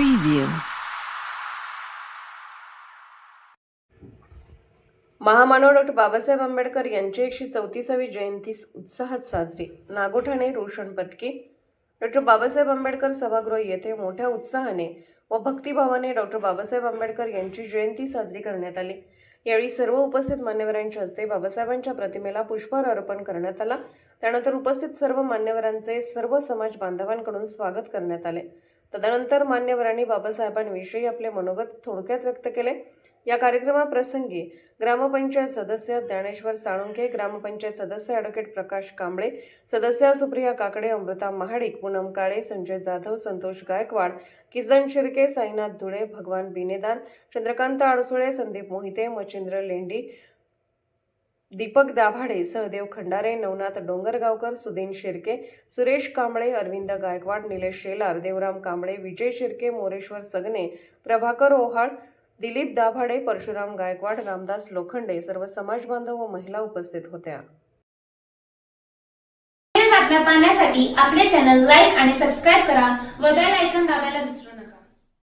preview. महामानव doctor Babasaheb Ambedkar यांची एकशे चौतीसावी जयंती उत्साहात साजरी. नागोठाणे रोशन पदके. डॉक्टर बाबासाहेब आंबेडकर सभागृह येथे मोठ्या उत्साहाने व भक्तिभावाने डॉक्टर बाबासाहेब आंबेडकर यांची जयंती साजरी करण्यात आली. यावेळी सर्व उपस्थित मान्यवरांच्या हस्ते बाबासाहेबांच्या प्रतिमेला पुष्पहार अर्पण करण्यात आला. त्यानंतर उपस्थित सर्व मान्यवरांचे सर्व समाज बांधवांकडून स्वागत करण्यात आले. तदनंतर मान्यवरांनी बाबासाहेबांविषयी आपले मनोगत थोडक्यात व्यक्त केले. या कार्यक्रमाप्रसंगी ग्रामपंचायत सदस्य ज्ञानेश्वर साळुंखे ग्रामपंचायत सदस्य ॲडव्होकेट प्रकाश कांबळे सदस्य सुप्रिया काकडे अमृता महाडिक पूनम काळे संजय जाधव संतोष गायकवाड किसन शिर्के साईनाथ धुळे भगवान बिनेदान चंद्रकांत आडसुळे संदीप मोहिते मच्छिंद्र लेंडी दीपक दाभाडे सहदेव खंडारे नवनाथ डोंगरगावकर सुदीन शिर्के सुरेश कांबळे अरविंद गायकवाड निलेश शेलार देवराम कांबळे विजय शिर्के मोरेश्वर सगने प्रभाकर ओहाळ दिलीप दाभाडे परशुराम गायकवाड रामदास लोखंडे सर्व समाज बांधव व महिला उपस्थित होत्या. बातम्या पाहण्यासाठी आपले चॅनल लाईक आणि सबस्क्राईब करा व बेल आयकन दाबायला विसरू नका.